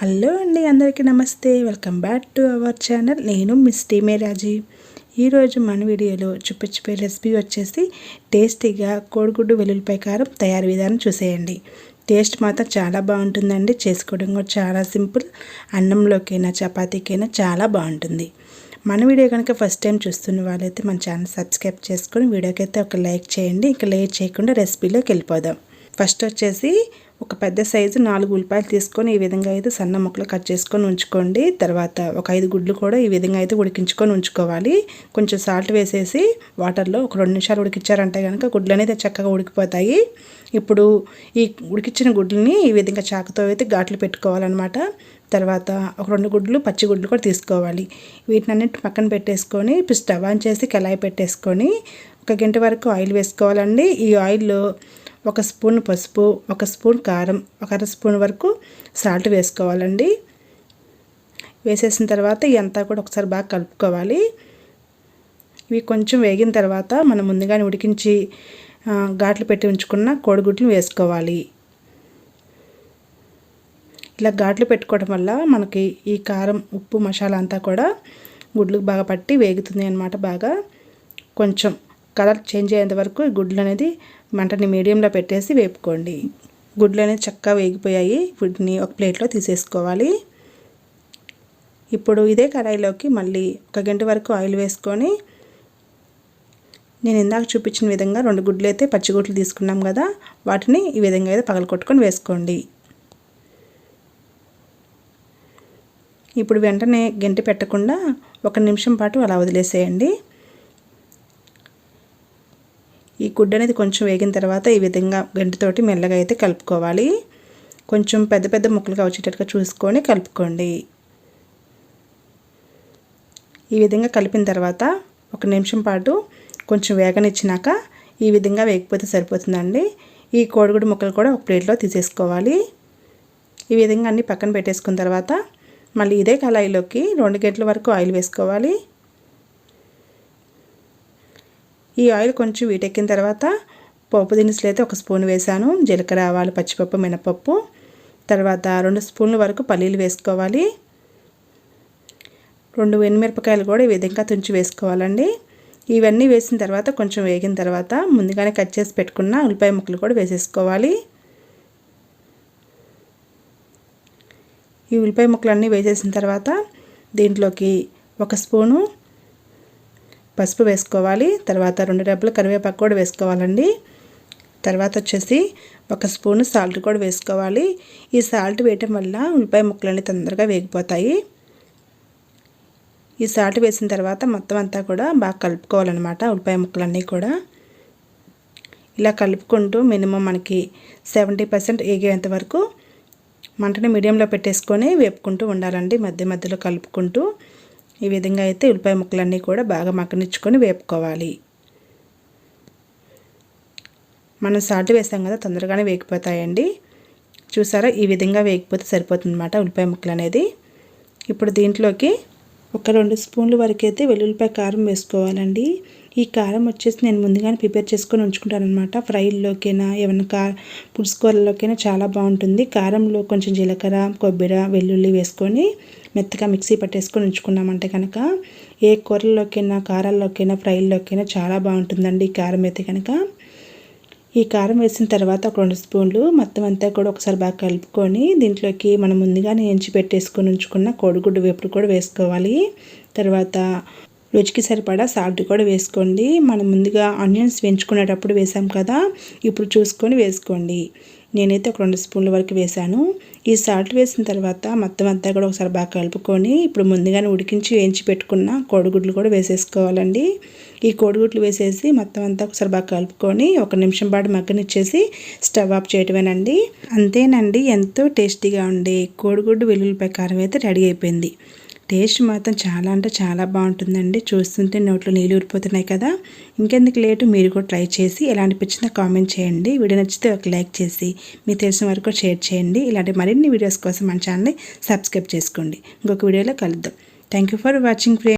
Hello అండి అందరికీ నమస్తే. Welcome back to our channel. నేను మిస్ టీమే రాజీ. ఈరోజు మన వీడియోలో చూపించిపోయే రెసిపీ వచ్చేసి టేస్టీగా కోడిగుడ్డు వెల్లుల్లిపాయ కారం తయారు విధానం చూసేయండి. టేస్ట్ మాత్రం చాలా బాగుంటుందండి. చేసుకోవడం కూడా చాలా సింపుల్. అన్నంలోకైనా చపాతీకైనా చాలా బాగుంటుంది. మన వీడియో కనుక ఫస్ట్ టైం చూస్తున్న వాళ్ళైతే మన ఛానల్ సబ్స్క్రైబ్ చేసుకొని వీడియోకి అయితే ఒక లైక్ చేయండి. ఇంకా లేట్ చేయకుండా రెసిపీలోకి వెళ్ళిపోదాం. ఫస్ట్ వచ్చేసి ఒక పెద్ద సైజు నాలుగు ఉల్లిపాయలు తీసుకొని ఈ విధంగా అయితే సన్న ముక్కలు కట్ చేసుకొని ఉంచుకోండి. తర్వాత ఒక ఐదు గుడ్లు కూడా ఈ విధంగా అయితే ఉడికించుకొని ఉంచుకోవాలి. కొంచెం సాల్ట్ వేసేసి వాటర్లో ఒక రెండు నిమిషాలు ఉడికించారంటే కనుక గుడ్లు అనేది చక్కగా ఉడికిపోతాయి. ఇప్పుడు ఈ ఉడికించిన గుడ్లని ఈ విధంగా చాకుతో అయితే ఘాట్లు పెట్టుకోవాలన్నమాట. తర్వాత ఒక రెండు గుడ్లు పచ్చి గుడ్లు కూడా తీసుకోవాలి. వీటిని అన్నిటి పక్కన పెట్టేసుకొని ఇప్పుడు స్టవ్ ఆన్ చేసి కళాయి పెట్టేసుకొని ఒక గంట వరకు ఆయిల్ వేసుకోవాలండి. ఈ ఆయిల్లో ఒక స్పూన్ పసుపు ఒక స్పూన్ కారం ఒక అర స్పూన్ వరకు సాల్ట్ వేసుకోవాలండి. వేసేసిన తర్వాత ఇదంతా కూడా ఒకసారి బాగా కలుపుకోవాలి. ఇవి కొంచెం వేగిన తర్వాత మనం ముందుగానే ఉడికించి ఘాట్లు పెట్టి ఉంచుకున్న కోడిగుడ్లు వేసుకోవాలి. ఇలా ఘాట్లు పెట్టుకోవడం వల్ల మనకి ఈ కారం ఉప్పు మసాలా అంతా కూడా గుడ్లకు బాగా పట్టి వేగుతుంది అనమాట బాగా. కొంచెం కలర్ చేంజ్ అయ్యేంత వరకు గుడ్లు అనేది మంటని మీడియంలో పెట్టేసి వేపుకోండి. గుడ్లు అనేది చక్కగా వేగిపోయాయి. వీటిని ఒక ప్లేట్లో తీసేసుకోవాలి. ఇప్పుడు ఇదే కడాయిలోకి మళ్ళీ ఒక గంట వరకు ఆయిల్ వేసుకొని నేను ఇందాక చూపించిన విధంగా రెండు గుడ్లు అయితే పచ్చిగుడ్లు తీసుకున్నాం కదా వాటిని ఈ విధంగా అయితే పగలకొట్టుకొని వేసుకోండి. ఇప్పుడు వెంటనే గంటి పెట్టకుండా ఒక నిమిషం పాటు అలా వదిలేసేయండి ఈ గుడ్డ అనేది కొంచెం వేగిన తర్వాత ఈ విధంగా గంటితోటి మెల్లగా అయితే కలుపుకోవాలి. కొంచెం పెద్ద పెద్ద ముక్కలుగా వచ్చేటట్టుగా చూసుకొని కలుపుకోండి. ఈ విధంగా కలిపిన తర్వాత ఒక నిమిషం పాటు కొంచెం వేగనిచ్చినాక ఈ విధంగా వేగిపోతే సరిపోతుందండి. ఈ కోడిగుడు ముక్కలు కూడా ఒక ప్లేట్లో తీసేసుకోవాలి. ఈ విధంగా అన్ని పక్కన పెట్టేసుకున్న తర్వాత మళ్ళీ ఇదే కళాయిలోకి రెండు గంటల వరకు ఆయిల్ వేసుకోవాలి. ఈ ఆయిల్ కొంచెం వీటెక్కిన తర్వాత పోపు దినుసులు అయితే ఒక స్పూన్ వేసాను జీలకర్ర ఆవాలు పచ్చిపప్పు మినపప్పు. తర్వాత రెండు స్పూన్ల వరకు పల్లీలు వేసుకోవాలి. రెండు వెన్మిరపకాయలు కూడా ఈ విధంగా తుంచి వేసుకోవాలండి. ఇవన్నీ వేసిన తర్వాత కొంచెం వేగిన తర్వాత ముందుగానే కట్ చేసి పెట్టుకున్న ఉల్లిపాయ ముక్కలు కూడా వేసేసుకోవాలి. ఈ ఉల్లిపాయ ముక్కలన్నీ వేసేసిన తర్వాత దీంట్లోకి ఒక స్పూను పసుపు వేసుకోవాలి. తర్వాత రెండు డబ్బులు కరివేపాకు కూడా వేసుకోవాలండి. తర్వాత వచ్చేసి ఒక స్పూన్ సాల్ట్ కూడా వేసుకోవాలి. ఈ సాల్ట్ వేయటం వల్ల ఉల్లిపాయ ముక్కలన్నీ తొందరగా వేగిపోతాయి. ఈ సాల్ట్ వేసిన తర్వాత మొత్తం అంతా కూడా బాగా కలుపుకోవాలన్నమాట ఉల్లిపాయ ముక్కలన్నీ కూడా. ఇలా కలుపుకుంటూ మినిమం మనకి సెవెంటీ పర్సెంట్ ఏగేంత వరకు మంటని మీడియంలో పెట్టేసుకొని వేపుకుంటూ ఉండాలండి. మధ్య మధ్యలో కలుపుకుంటూ ఈ విధంగా అయితే ఉల్లిపాయ ముక్కలన్నీ కూడా బాగా మక్కనిచ్చుకొని వేపుకోవాలి. మనం సాల్ట్ వేసాం కదా తొందరగానే వేగిపోతాయండి. చూసారా? ఈ విధంగా వేగిపోతే సరిపోతుంది అనమాట ఉల్లిపాయ ముక్కలు అనేది ఇప్పుడు దీంట్లోకి ఒక రెండు స్పూన్ల వరకు అయితే వెల్లుల్లిపాయ కారం వేసుకోవాలండి. ఈ కారం వచ్చేసి నేను ముందుగానే ప్రిపేర్ చేసుకొని ఉంచుకుంటాను అనమాట ఫ్రైల్లోకైనా ఏమైనా కా పులుసుకూరలోకైనా చాలా బాగుంటుంది. కారంలో కొంచెం జీలకర్ర కొబ్బరి వెల్లుల్లి వేసుకొని మెత్తగా మిక్సీ పట్టేసుకొని ఉంచుకున్నామంటే కనుక ఏ కూరల్లోకైనా కారాల్లోకైనా ఫ్రైల్లోకైనా చాలా బాగుంటుందండి ఈ కారం అయితే కనుక. ఈ కారం వేసిన తర్వాత ఒక రెండు స్పూన్లు మొత్తం అంతా కూడా ఒకసారి బాగా కలుపుకొని దీంట్లోకి మనం ముందుగానే ఎంచి పెట్టేసుకొని ఉంచుకున్న కోడిగుడ్డు వేపుడు కూడా వేసుకోవాలి. తర్వాత రుచికి సరిపడా సాల్ట్ కూడా వేసుకోండి. మనం ముందుగా ఆనియన్స్ వేయించుకునేటప్పుడు వేసాం కదా ఇప్పుడు చూసుకొని వేసుకోండి. నేనైతే ఒక రెండు స్పూన్ల వరకు వేసాను ఈ సాల్ట్ వేసిన తర్వాత మొత్తం అంతా కూడా ఒకసారి బాగా కలుపుకొని ఇప్పుడు ముందుగానే ఉడికించి వేయించి పెట్టుకున్న కోడిగుడ్లు కూడా వేసేసుకోవాలండి. ఈ కోడిగుడ్లు వేసేసి మొత్తం అంతా ఒకసారి బాగా కలుపుకొని ఒక నిమిషం పాటు మగ్గనిచ్చేసి స్టవ్ ఆఫ్ చేయటమేనండి. అంతేనండి ఎంతో టేస్టీగా ఉండే కోడిగుడ్డు వెల్లుల్లిపాయ కారం అయితే రెడీ అయిపోయింది. టేస్ట్ మాత్రం చాలా అంటే చాలా బాగుంటుందండి. చూస్తుంటే నోట్లో నీళ్ళు ఊరిపోతున్నాయి కదా. ఇంకెందుకు లేటు మీరు కూడా ట్రై చేసి ఎలా అనిపించిందో కామెంట్ చేయండి. వీడియో నచ్చితే ఒక లైక్ చేసి మీకు తెలిసిన వరకు షేర్ చేయండి. ఇలాంటి మరిన్ని వీడియోస్ కోసం మన ఛానల్ని సబ్స్క్రైబ్ చేసుకోండి. ఇంకొక వీడియోలో కలుద్దాం. Thank for watching friend